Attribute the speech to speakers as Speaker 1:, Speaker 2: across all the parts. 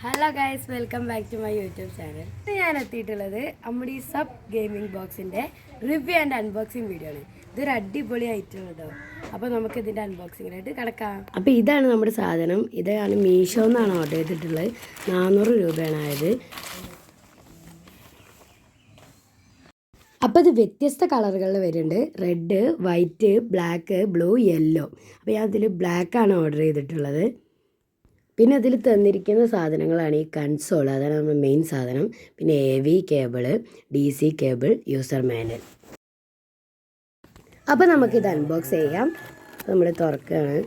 Speaker 1: Hello guys welcome back to my YouTube channel ഇന്ന് ഞാൻ എത്തിയിട്ടുള്ളത് നമ്മുടെ ഈ സബ് ഗെയിമിംഗ് ബോക്സിന്റെ റിവ്യൂ ആൻഡ് അൺബോക്സിംഗ് വീഡിയോ ആണ്. ഇതൊരു അടിപൊളി ഐറ്റം കേട്ടോ അപ്പോൾ നമുക്ക് ഇതിന്റെ അൺബോക്സിങ്ങിനായിട്ട് കിടക്കാം. അപ്പോൾ ഇതാണ് നമ്മുടെ സാധനം. ഇതാണ് മീഷോ എന്നാണ് ഓർഡർ ചെയ്തിട്ടുള്ളത്. നാനൂറ് രൂപയാണ് ആയത്. അപ്പോൾ ഇത് വ്യത്യസ്ത കളറുകളിൽ വരുന്നുണ്ട്. Red white black blue yellow അപ്പോൾ ഞാൻ അതിൽ ബ്ലാക്കാണ് ഓർഡർ ചെയ്തിട്ടുള്ളത്. പിന്നെ അതിൽ തന്നിരിക്കുന്ന സാധനങ്ങളാണ് ഈ കൺസോൾ അതാണ് നമ്മുടെ മെയിൻ സാധനം. പിന്നെ A V cable D C cable user manual അപ്പോൾ നമുക്കിത് അൺബോക്സ് ചെയ്യാം. നമ്മൾ തുറക്കുകയാണ്.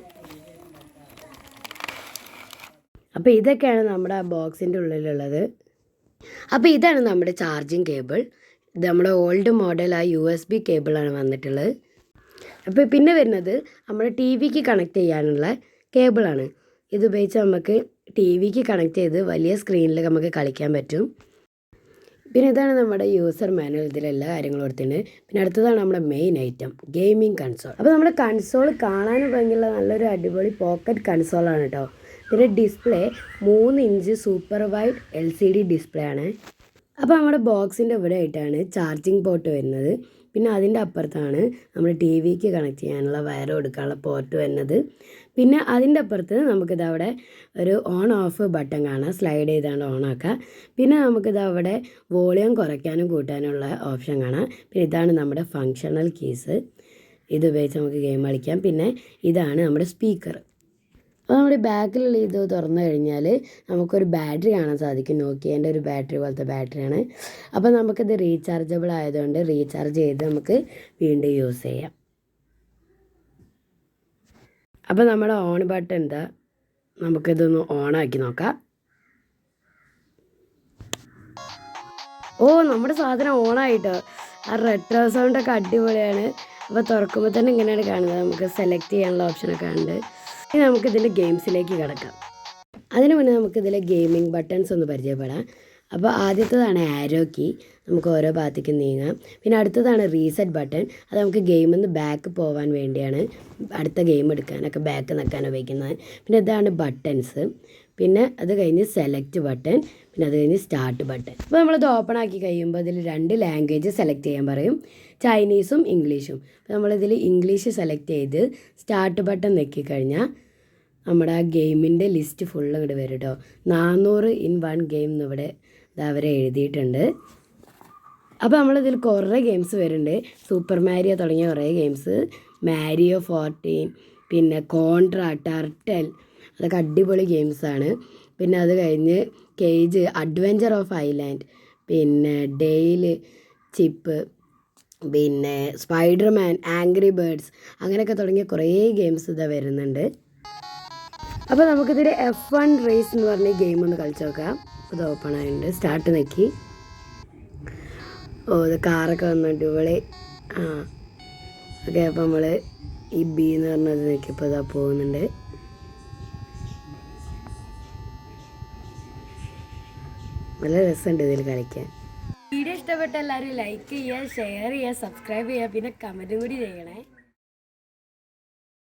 Speaker 1: അപ്പോൾ ഇതൊക്കെയാണ് നമ്മുടെ ആ ബോക്സിന്റെ ഉള്ളിലുള്ളത്. അപ്പോൾ ഇതാണ് നമ്മുടെ ചാർജിങ് കേബിൾ ഇത് നമ്മുടെ ഓൾഡ് മോഡൽ ആ യു എസ് ബി കേബിളാണ് വന്നിട്ടുള്ളത്. അപ്പോൾ പിന്നെ വരുന്നത് നമ്മുടെ ടി വിക്ക് കണക്ട് ചെയ്യാനുള്ള കേബിളാണ് ഇത് ഉപയോഗിച്ച് നമുക്ക് ടി വിക്ക് കണക്ട് ചെയ്ത് വലിയ സ്ക്രീനിൽ നമുക്ക് കളിക്കാൻ പറ്റും. പിന്നെ ഇതാണ് നമ്മുടെ യൂസർ മാനുവൽ ഇതിൽ എല്ലാ കാര്യങ്ങളും കൊടുത്തിട്ടുണ്ട് പിന്നെ അടുത്തതാണ് നമ്മുടെ മെയിൻ ഐറ്റം ഗെയിമിംഗ് കൺസോൾ അപ്പോൾ നമ്മുടെ കൺസോൾ കാണാനും ഭംഗിയുള്ള നല്ലൊരു അടിപൊളി പോക്കറ്റ് കൺസോളാണ് കേട്ടോ ഇതിന്റെ ഡിസ്പ്ലേ മൂന്ന് inch super wide L C D display ആണ്. അപ്പോൾ നമ്മുടെ ബോക്സിന്റെ ഇവിടെ ആയിട്ടാണ് ചാർജിങ് പോർട്ട് വരുന്നത്. പിന്നെ അതിന്റെ അപ്പുറത്താണ് നമ്മൾ ടി വിക്ക് കണക്ട് ചെയ്യാനുള്ള വയർ കൊടുക്കാനുള്ള പോർട്ട് വരുന്നത്. പിന്നെ അതിന്റെ അപ്പുറത്ത് നമുക്കിത് അവിടെ ഒരു ഓൺ ഓഫ് ബട്ടൺ കാണാം. സ്ലൈഡ് ചെയ്താണ്ട് ഓൺ ആക്കുക പിന്നെ നമുക്കിത് അവിടെ വോളിയം കുറയ്ക്കാനും കൂട്ടാനുള്ള ഓപ്ഷൻ കാണാം. പിന്നെ ഇതാണ് നമ്മുടെ ഫങ്ഷണൽ കീസ് ഇത് ഉപയോഗിച്ച് നമുക്ക് ഗെയിം കളിക്കാം. പിന്നെ ഇതാണ് നമ്മുടെ സ്പീക്കർ അപ്പോൾ നമ്മുടെ ബാക്കിലുള്ള ഇത് തുറന്നു കഴിഞ്ഞാൽ നമുക്കൊരു ബാറ്ററി കാണാൻ സാധിക്കും. നോക്കിയേന്റെ ഒരു ബാറ്ററി പോലത്തെ ബാറ്ററിയാണ് അപ്പോൾ നമുക്കിത് റീചാർജബിൾ ആയതുകൊണ്ട് റീചാർജ് ചെയ്ത് നമുക്ക് വീണ്ടും യൂസ് ചെയ്യാം. അപ്പോൾ നമ്മുടെ ഓൺ ബട്ടൺ എന്താ? നമുക്കിതൊന്ന് ഓണാക്കി നോക്കാം. ഓ നമ്മുടെ സാധനം ഓണായിട്ടോ ആ റെട്രോ സൗണ്ടൊക്കെ അടിപൊളിയാണ്. അപ്പോൾ തുറക്കുമ്പോൾ തന്നെ ഇങ്ങനെയാണ് കാണുന്നത്. നമുക്ക് സെലക്ട് ചെയ്യാനുള്ള ഓപ്ഷനൊക്കെ ഉണ്ട്. ഇനി നമുക്കിതിന്റെ ഗെയിംസിലേക്ക് കിടക്കാം. അതിന് മുന്നേ നമുക്കിതിലെ ഗെയിമിംഗ് ബട്ടൺസ് ഒന്ന് പരിചയപ്പെടാം. അപ്പോൾ ആദ്യത്തേതാണ് ആരോ കീ നമുക്ക് ഓരോ ഭാഗത്തേക്ക് നീങ്ങാം. പിന്നെ അടുത്തതാണ് റീസെറ്റ് ബട്ടൺ അത് നമുക്ക് ഗെയിമിൽ നിന്ന് ബാക്ക് പോകാൻ വേണ്ടിയാണ് അടുത്ത ഗെയിം എടുക്കാനൊക്കെ ബാക്ക് നിൽക്കാൻ ഉപയോഗിക്കുന്നത്. പിന്നെ ഇതാണ് ബട്ടൺസ് പിന്നെ അത് കഴിഞ്ഞ് സെലക്ട് ബട്ടൺ പിന്നെ അത് കഴിഞ്ഞ് സ്റ്റാർട്ട് ബട്ടൺ അപ്പോൾ നമ്മളത് ഓപ്പൺ ആക്കി കഴിയുമ്പോൾ അതിൽ രണ്ട് ലാംഗ്വേജ് സെലക്ട് ചെയ്യാൻ പറയും. ചൈനീസും ഇംഗ്ലീഷും അപ്പോൾ നമ്മളിതിൽ ഇംഗ്ലീഷ് സെലക്ട് ചെയ്ത് സ്റ്റാർട്ട് ബട്ടൺ നെക്കി കഴിഞ്ഞാൽ നമ്മുടെ ആ ഗെയിമിന്റെ ലിസ്റ്റ് ഫുള്ള് ഇങ്ങോട്ട് വരും കേട്ടോ നാനൂറ് ഇൻ വൺ ഗെയിം എന്നിവിടെ അവർ എഴുതിയിട്ടുണ്ട്. അപ്പോൾ നമ്മളിതിൽ കുറേ ഗെയിംസ് വരുന്നുണ്ട്. സൂപ്പർ മാരിയോ തുടങ്ങിയ കുറേ ഗെയിംസ് മാരിയോ ഫോർട്ടീൻ പിന്നെ കോൺട്ര ടർട്ടൽ അതൊക്കെ അടിപൊളി ഗെയിംസാണ് പിന്നെ അത് കഴിഞ്ഞ് കേജ് അഡ്വഞ്ചർ ഓഫ് ഐലാൻഡ് പിന്നെ ഡെയിൽ ചിപ്പ് പിന്നെ സ്പൈഡർമാൻ ആംഗ്രി ബേർഡ്സ് അങ്ങനെയൊക്കെ തുടങ്ങിയ കുറേ ഗെയിംസ് ഇതാ വരുന്നുണ്ട്. അപ്പോൾ നമുക്കിതിൽ എഫ് വൺ റേസ് എന്ന് പറഞ്ഞ ഗെയിം ഒന്ന് കളിച്ച് നോക്കാം. ഇത് ഓപ്പൺ ആയിട്ടുണ്ട്. സ്റ്റാർട്ട് നോക്കി. ഓ ഇത് കാറൊക്കെ വന്നിട്ട് അടിപൊളി. ആ ഓക്കെ അപ്പോൾ നമ്മൾ ഈ ബി എന്ന് പറഞ്ഞത് നോക്കിയപ്പോൾ ഇതാ പോകുന്നുണ്ട്. നല്ല രസമുണ്ട് ഇതിൽ കളിക്കാൻ. വീഡിയോ ഇഷ്ടപ്പെട്ട എല്ലാവരും ലൈക്ക് ചെയ്യുക ഷെയർ ചെയ്യുക സബ്സ്ക്രൈബ് ചെയ്യുക പിന്നെ കമന്റും കൂടി ചെയ്യണേ.